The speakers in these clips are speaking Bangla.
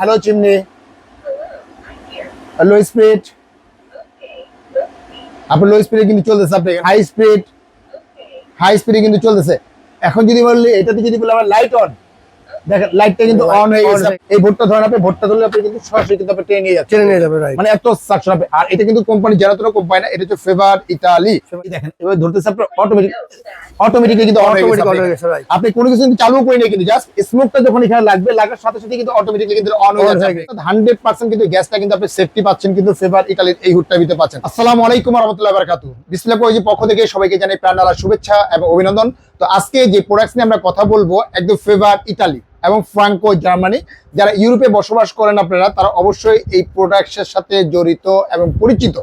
হ্যালো চিমনি লো স্পিড আপনার লো স্পিডে কিন্তু চলতেছে আপনি। হাই স্পিড হাই স্পিডে কিন্তু চলতেছে। এখন যদি বললি এটাতে যদি বলে, আমার লাইট অন দেখেন লাইটটা কিন্তু অন হয়ে গেছে। এই ভোটটা ধরেন আপনি ভোটটা ধরলে আপনি কিন্তু সরাসরি কিন্তু আপনি নিয়ে যাবে রাইট মানে এত সাকশন হবে। আর এটা কিন্তু কোম্পানি যারা তোরা কোম্পানি না এটা হচ্ছে ফেভার ইতালি দেখেন এবার ধরতেছে আপনার অটোমেটিক অটোমেটিকলি কিন্তু অটোমেটিক অন হয়ে গেছে রাইট আপনি কোনো কিছু কিন্তু চালু করে কিন্তু জাস্ট স্মোকটা যখন এখানে লাগবে লাগার সাথে সাথে কিন্তু অটোমেটিকলি কিন্তু অন হয়ে হান্ড্রেড পার্সেন্ট কিন্তু গ্যাসটা কিন্তু আপনি সেফটি পাচ্ছেন কিন্তু ফেভার ইটালির এই হুডটা দিতে পাচ্ছেন। আসসালামু আলাইকুম রহমতুল্লাহ বারকাতু ডিসপ্লে পক্ষ থেকে সবাইকে জানাই প্রাণালা শুভেচ্ছা এবং অভিনন্দন। তো আজকে যে প্রোডাক্টস নিয়ে আমরা কথা বলব, একদম ফেভার ইটালি এবং ফ্রাঙ্কো জার্মানি যারা ইউরোপে বসবাস করেন আপনারা, তারা অবশ্যই এই প্রোডাক্টসের সাথে জড়িত এবং পরিচিত।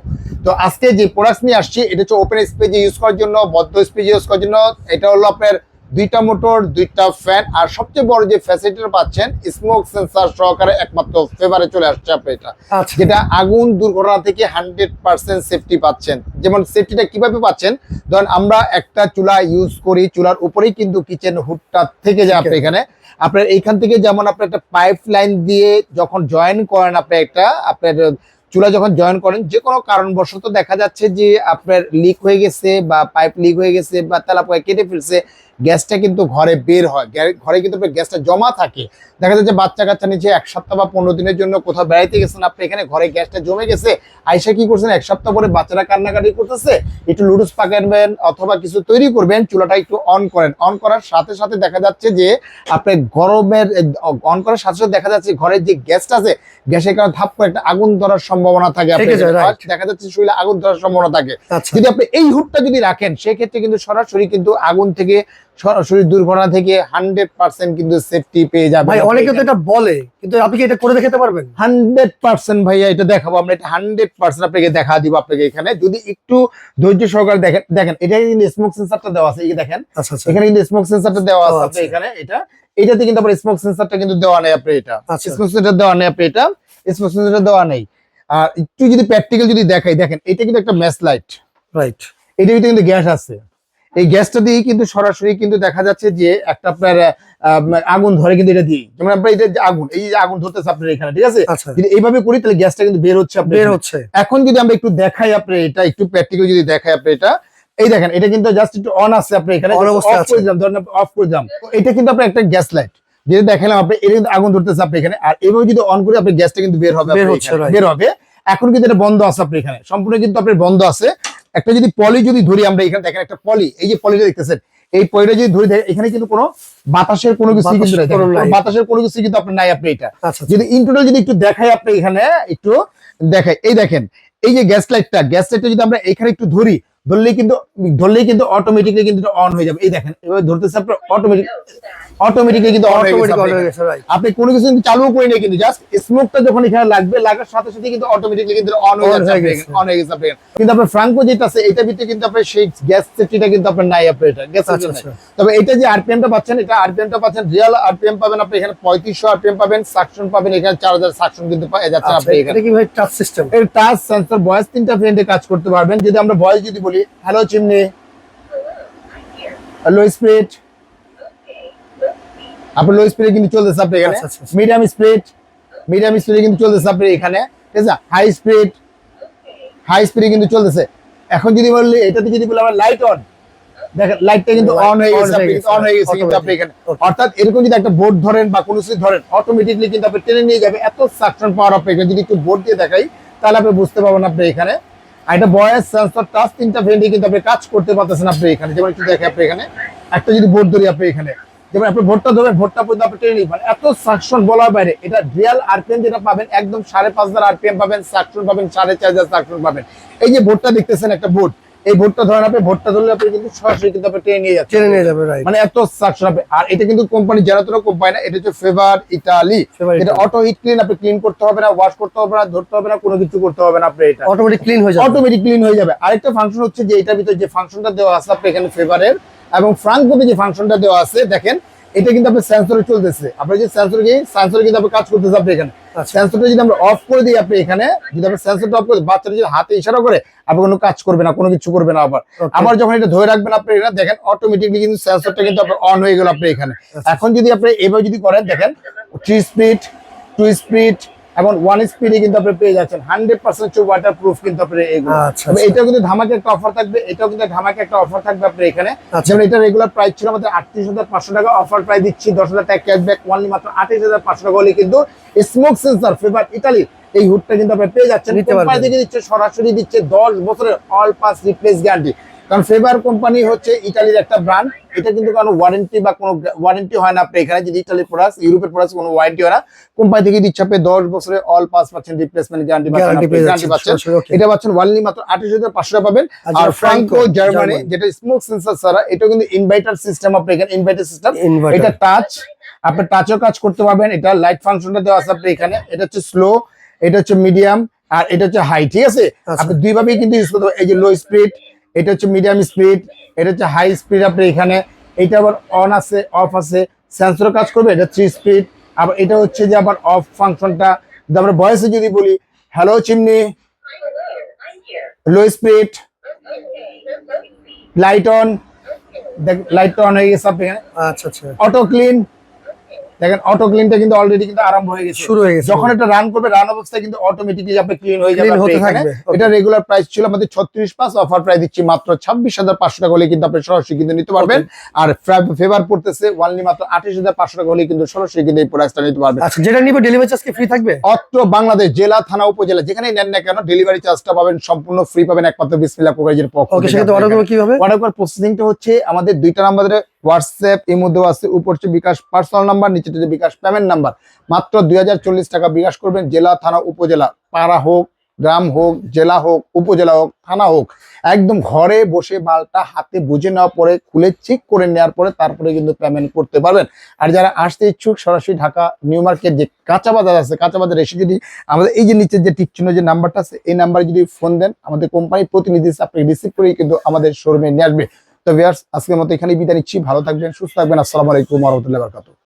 তো আজকে যে প্রোডাক্টস নিয়ে আসছি, এটা হচ্ছে ওপেন স্পেজে ইউজ করার জন্য, বদ্ধ স্পেজে ইউজ করার জন্য, এটা হলো আপনার দুইটা মোটর দুইটা ফ্যান আর সবচেয়ে বড় যে ফ্যাসিলিটিটা পাচ্ছেন স্মোক সেন্সার সহকারে একমাত্র ফেভারে চলে আসছে আপনি এটা। আচ্ছা। যেটা আগুন দুর্ঘটনা থেকে হান্ড্রেড পার্সেন্ট সেফটি পাচ্ছেন। যেমন সেফটিটা কীভাবে পাচ্ছেন? ধরেন আমরা একটা চুলা ইউজ করি চুলার উপরেই কিন্তু কিচেন হুডটা থেকে যায় আপনার এখানে। আপনার এইখান থেকে যেমন আপনার একটা পাইপ লাইন দিয়ে যখন জয়েন করেন আপনি একটা আপনার চুলা যখন জয়েন করেন যে কোনো কারণবশত দেখা যাচ্ছে যে আপনার লিক হয়ে গেছে বা পাইপ লিক হয়ে গেছে বা তেলাপোয়া কেটে ফেলছে গ্যাসটা কিন্তু ঘরে বের হয়। ঘরে কিন্তু গ্যাসটা জমা থাকে। দেখা যাচ্ছে বাচ্চা কাচ্চা নিচে এক সপ্তাহ বা পনেরো দিনের জন্য কোথাও বেড়াইতে গেছেন আপনি এখানে ঘরে গ্যাসটা জমে গেছে। আইসা কি করছেন? এক সপ্তাহ পরে বাচ্চারা কান্নাকাটি করতেছে একটু লুডুস পাকাবেন অথবা কিছু তৈরি করবেন চুলাটা একটু অন করেন। অন করার সাথে সাথে দেখা যাচ্ছে যে আপনার গরমের অন করার সাথে সাথে দেখা যাচ্ছে ঘরের যে গ্যাসটা আছে গ্যাসের কারণে থাপ করে একটা আগুন ধরার সম্ভাবনা থাকে. দেখা যাচ্ছে শরীরে আগুন ধরার সম্ভাবনা থাকে। আচ্ছা। যদি আপনি এই হুটটা যদি রাখেন সেক্ষেত্রে কিন্তু সরাসরি কিন্তু আগুন থেকে সরাসরি দুর্ঘটনা থেকে হান্ড্রেড পার্সেন্ট কিন্তু সেফটি পেয়ে যাবে। ভাই অনেকে তো এটা বলে কিন্তু আপনি কি এটা করে দেখাতে পারবেন? হান্ড্রেড পার্সেন্ট ভাইয়া এটা দেখাবো। আমরা এটা হান্ড্রেড পার্সেন্ট আপনাকে দেখা দিব আপনাকে এখানে। যদি একটু ধৈর্য সহকারে দেখেন দেখেন এটা কিন্তু স্মোক সেন্সারটা দেওয়া আছে এই দেখেন। আচ্ছা আচ্ছা। এখানে কিন্তু স্মোক সেন্সারটা দেওয়া আছে আপনি আচ্ছা। এখানে এটা। এটাতে কিন্তু আপনার স্মোক সেন্সারটা কিন্তু দেওয়া নেই আপনি এটা। স্মোক সেন্সার দেওয়া নেই আপনি এটা। স্মোক সেন্সারটা দেওয়া নেই। আর একটু যদি প্র্যাকটিক্যাল যদি দেখাই দেখেন এটা কিন্তু একটা ম্যাচ লাইট রাইট ভিতরে কিন্তু গ্যাস আছে। এই গ্যাসটা দিয়ে কিন্তু সরাসরি কিন্তু দেখা যাচ্ছে যে একটা আপনার আহ, আগুন ধরে কিন্তু এটা দিয়ে যেমন আপনার এটা আগুন এই যে আগুন ধরতেছে আপনার এখানে ঠিক আছে? আচ্ছা। যদি এইভাবে করি তাহলে গ্যাসটা কিন্তু বের হচ্ছে আপনার বের হচ্ছে। এখন যদি আমরা একটু দেখাই আপনি এটা একটু প্র্যাকটিক্যাল যদি দেখাই আপনি এটা এই দেখেন এটা কিন্তু জাস্ট একটু অন আছে আপনি এখানে অফ করে দিলাম ধরেন অফ করে দিলাম। তো এটা কিন্তু আপনার একটা গ্যাস লাইট যেটা দেখালাম আপনি এটা কিন্তু আগুন ধরতেছে আপনি এখানে আর এইভাবে যদি অন করে আপনি গ্যাসটা কিন্তু বের হবে আপনার. বের হবে। এখন কিন্তু এটা বন্ধ আছে আপনি এখানে। সম্পূর্ণ কিন্তু আপনার বন্ধ আছে। একটা যদি পলি যদি ধরি আমরা এখানে দেখেন একটা পলি এই যে পলিটা দেখতেছেন এই পলিটা যদি ধরি এখানে কিন্তু কোনো বাতাসের কোনো কিছু কিন্তু বাতাসের কোনো কিছু কিন্তু আপনার নাই আপনি এটা। আচ্ছা যদি ইন্টোটাল যদি একটু দেখাই আপনি এখানে একটু দেখাই। এই দেখেন এই যে গ্যাস লাইটটা গ্যাস লাইটটা যদি আমরা এখানে একটু ধরি ধরলেই কিন্তু ধরলেই কিন্তু অটোমেটিকলি কিন্তু অন হয়ে যাবে। এই দেখেন এবার ধরতেছে আপনার অটোমেটিক অটোমেটিকলি কিন্তু অন হয়ে গেছে অন আপনি কোনো কিছু কিন্তু চালু করে নেই কিন্তু জাস্ট স্মোকটা যখন এখানে লাগবে লাগার সাথে সাথে কিন্তু অটোমেটিকলি কিন্তু অন হয়ে On যাচ্ছে হয়ে গেছে। হয়ে আপনার কিন্তু আপনার ফ্রাঙ্কো যেটা আছে এটা ভিতরে কিন্তু আপনার সেই গ্যাস সেফটিটা কিন্তু আপনার নাই আপনার এটা। গ্যাস আচ্ছা আচ্ছা। তবে এটা যে আরপিএমটা পাচ্ছেন এটা আরপিএমটা পাচ্ছেন রিয়েল আরপিএম পাবেন আপনি এখানে পঁয়ত্রিশশো আরপিএম পাবেন সাকশন পাবেন এখানে চার হাজার সাকশন কিন্তু পাওয়া যাচ্ছে আচ্ছা আপনি এখানে। কি ভাই টাচ সিস্টেম এর টাচ সেন্সর ভয়েস তিনটা ফ্রেন্ডে কাজ করতে পারবেন। যদি আমরা ভয়েস যদি বলি হ্যালো চিমনি লো স্পিড আপনার লো স্পিডে কিন্তু চলতেছে আপনি এখানে। মিডিয়াম স্পিড মিডিয়াম স্পিডে কিন্তু চলতেছে আপনি এখানে। ঠিক আছে? হাই স্পিড হাই স্পিডে কিন্তু চলতেছে। এখন যদি বললি এটাতে যদি বলি আমার লাইট অন দেখেন লাইটটা কিন্তু Light অন হয়ে on গেছে অন হয়ে গেছে কিন্তু। আপনি এখানে. অর্থাৎ এরকম যদি একটা বোর্ড ধরেন বা কোনো কিছু ধরেন অটোমেটিকলি কিন্তু আপনি টেনে নিয়ে যাবে। এত সাকশন পাওয়ার আপনি এখানে। যদি একটু বোর্ড দিয়ে দেখাই তাহলে আপনি বুঝতে পারবেন আপনি এখানে এটা বয়েস সেন্সর টাচ তিনটা ভেন্ডি কিন্তু আপনি কাজ করতে পারতেছেন আপনি এখানে। যেমন একটু দেখে আপনি এখানে। একটা যদি বোর্ড ধরি আপনি এখানে। যেমন আপনি ভোটটা ধরবেন ভোটটা পর্যন্ত আপনি টেনে নিবেন। এত সাকশন বলার বাইরে, এটা রিয়াল আরপিএম যেটা পাবেন, একদম সাড়ে পাঁচ হাজার আরপিএম পাবেন সাকশন পাবেন, সাড়ে চার হাজার সাকশন পাবেন। এই যে ভোটটা দেখতেছেন একটা ভোট এই ভোটটা ধরেন আপনি ভোটটা ধরলে আপনি কিন্তু সরাসরি কিন্তু আপনি টেনে নিয়ে যাচ্ছেন। টেনে নিয়ে যাবে রাইট মানে এত সাকসেস হবে আর এটা কিন্তু কোম্পানি যারা তোরা কোম্পানি না এটা হচ্ছে ফেভার ইতালি এটা অটো হিট ক্লিন আপনি ক্লিন করতে হবে না ওয়াশ করতে হবে না ধরতে হবে না কোনো কিছু করতে হবে না আপনি এটা। অটোমেটিক ক্লিন হয়ে যাবে। অটোমেটিক ক্লিন হয়ে যাবে। আরেকটা ফাংশন হচ্ছে যে এটার ভিতরে যে ফাংশনটা দেওয়া আছে আপনি এখানে ফেভারের এবং ফ্রাঙ্কোতে যে ফাংশনটা দেওয়া আছে দেখেন এটা কিন্তু আপনার সেন্সরে চলতেছে আপনার যে সেন্সর গিয়ে সেন্সর কিন্তু আপনার কাজ করতেছে আপনি এখানে আচ্ছা। সেন্সরটা যদি আমরা অফ করে দিই আপনি এখানে যদি আপনি সেন্সরটা অফ করে বাচ্চাটা যদি হাতে ইশারা করে আপনি কোনো কাজ করবে না কোনো কিছু করবে না আবার. আবার যখন এটা ধরে রাখবেন আপনি এটা দেখেন অটোমেটিকলি কিন্তু সেন্সরটা কিন্তু আপনার অন হয়ে গেল আপনি এখানে আচ্ছা। এখন যদি আপনি এভাবে যদি করেন দেখেন থ্রি স্পিড টু স্পিড এবং ওয়ান স্পিডে কিন্তু আপনি পেয়ে যাচ্ছেন। হান্ড্রেড পার্সেন্ট ওয়াটার প্রুফ কিন্তু আপনি এগুলো। আচ্ছা, আচ্ছা। এটাও কিন্তু ধামাকে একটা অফার থাকবে এটাও কিন্তু ধামাকে একটা অফার থাকবে আপনার এখানে। আচ্ছা। যেমন এটা রেগুলার প্রাইস ছিল আমাদের আটত্রিশ হাজার পাঁচশো টাকা অফার প্রাইস দিচ্ছি দশ হাজার টাকা ক্যাশব্যাক ওয়ানলি মাত্র আঠাশ হাজার পাঁচশো টাকা হলে কিন্তু স্মোক সেন্সার ফেভার ইটালি এই হুডটা কিন্তু আপনি পেয়ে যাচ্ছেন। কোম্পানি থেকে দিচ্ছে? সরাসরি দিচ্ছে দশ বছরের অল পাস রিপ্লেস গ্যারান্টি কারণ ফেভার কোম্পানি হচ্ছে ইটালির একটা ব্র্যান্ড এটা কিন্তু কোনো ওয়ারেন্টি বা কোনো ওয়ারেন্টি হয় না। আপনি এখানে যদি ইটালির প্রোডাক্ট ইউরোপের প্রোডাক্ট কোনো ওয়ারেন্টি হয় না কোম্পানি থেকে দিচ্ছে আপনি দশ বছরে অল পাস পাচ্ছেন রিপ্লেসমেন্ট গ্যারান্টি পাচ্ছেন এটা পাচ্ছেন ওয়ানলি মাত্র আঠাশ হাজার পাঁচশো টাকা পাবেন। আর ফ্রাঙ্কো জার্মানি যেটা স্মোক সেন্সার ছাড়া এটা কিন্তু ইনভার্টার সিস্টেম আপনি এখানে ইনভার্টার সিস্টেম এটা টাচ আপনি টাচও কাজ করতে পারবেন। এটা লাইট ফাংশনটা দেওয়া আছে আপনি এখানে। এটা হচ্ছে স্লো এটা হচ্ছে মিডিয়াম আর এটা হচ্ছে হাই ঠিক আছে? আচ্ছা। আপনি দুইভাবেই কিন্তু ইউজ করতে এই যে লো স্পিড এটা হচ্ছে মিডিয়াম স্পিড এটা হচ্ছে হাই স্পিড আপনি এখানে এটা আবার অন আছে অফ আছে সেন্সর কাজ করবে এটা থ্রি স্পিড আবার এটা হচ্ছে যে আবার অফ ফাংশনটা যদি আমরা ভয়েসে যদি বলি hello chimney low speed light on দেখ লাইটটা অন হয়ে গেছে আপনি আচ্ছা আচ্ছা। অটো ক্লিন দেখেন অটো ক্লিনটা কিন্তু অলরেডি কিন্তু আরম্ভ হয়ে গেছে। শুরু হয়ে গেছে। যখন এটা রান করবে রান অবস্থায় কিন্তু অটোমেটিকলি আপনি ক্লিন হয়ে যাবে হতে থাকবে, এটা রেগুলার প্রাইস ছিল আমাদের ছত্রিশ পাঁচ অফার প্রাইস দিচ্ছি মাত্র ছাব্বিশ হাজার পাঁচশো টাকা হলে কিন্তু আপনি সরাসরি কিন্তু নিতে পারবেন। আর ফেভার পড়তেছে ওয়ানলি মাত্র আঠাশ হাজার পাঁচশো টাকা হলে কিন্তু সরাসরি কিন্তু এই প্রাইসটা নিতে পারবেন। আচ্ছা যেটা নিবে ডেলিভারি চার্জ কি ফ্রি থাকবে? অত্র বাংলাদেশ জেলা থানা উপজেলা যেখানেই নেন না কেন ডেলিভারি চার্জটা পাবেন সম্পূর্ণ ফ্রি পাবেন একমাত্র বিসমিল্লাহ কোকাইজের পক্ষ ওকে থেকে সেক্ষেত্রে অর্ডার আপনার করব কীভাবে? অর্ডার করার প্রসেসিংটা হচ্ছে আমাদের দুইটা নাম্বারে হোয়াটসঅ্যাপ এর মধ্যেও আছে, উপর হচ্ছে বিকাশ পার্সোনাল নাম্বার, নিচে হচ্ছে বিকাশ পেমেন্ট নাম্বার। মাত্র দু হাজার চল্লিশ টাকা বিকাশ করবেন, জেলা, থানা, উপজেলা, পাড়া হোক, গ্রাম হোক, জেলা হোক, উপজেলা হোক, থানা হোক। একদম ঘরে বসে মালটা হাতে বুঝে নেওয়ার পরে, খুলে চেক করে নেওয়ার পরে, তারপরে কিন্তু পেমেন্ট করতে পারবেন। আর যারা আসতে ইচ্ছুক, সরাসরি ঢাকা নিউ মার্কেট যে কাঁচা বাজার আছে, কাঁচা বাজার এসে যদি আমাদের এই যে নিচের যে টিক চিহ্ন যে নাম্বারটা আছে, এই নাম্বারে যদি ফোন দেন, আমাদের কোম্পানির প্রতিনিধি আপনি রিসিভ করেই কিন্তু আমাদের শোরুমে নিয়ে আসবে। তো ভিয়ার্স আজকের মতো এখানে বিদায় নিচ্ছি। ভালো থাকবেন, সুস্থ থাকবেন। আসসালামু আলাইকুম রহমতুল্লাহ বারকাত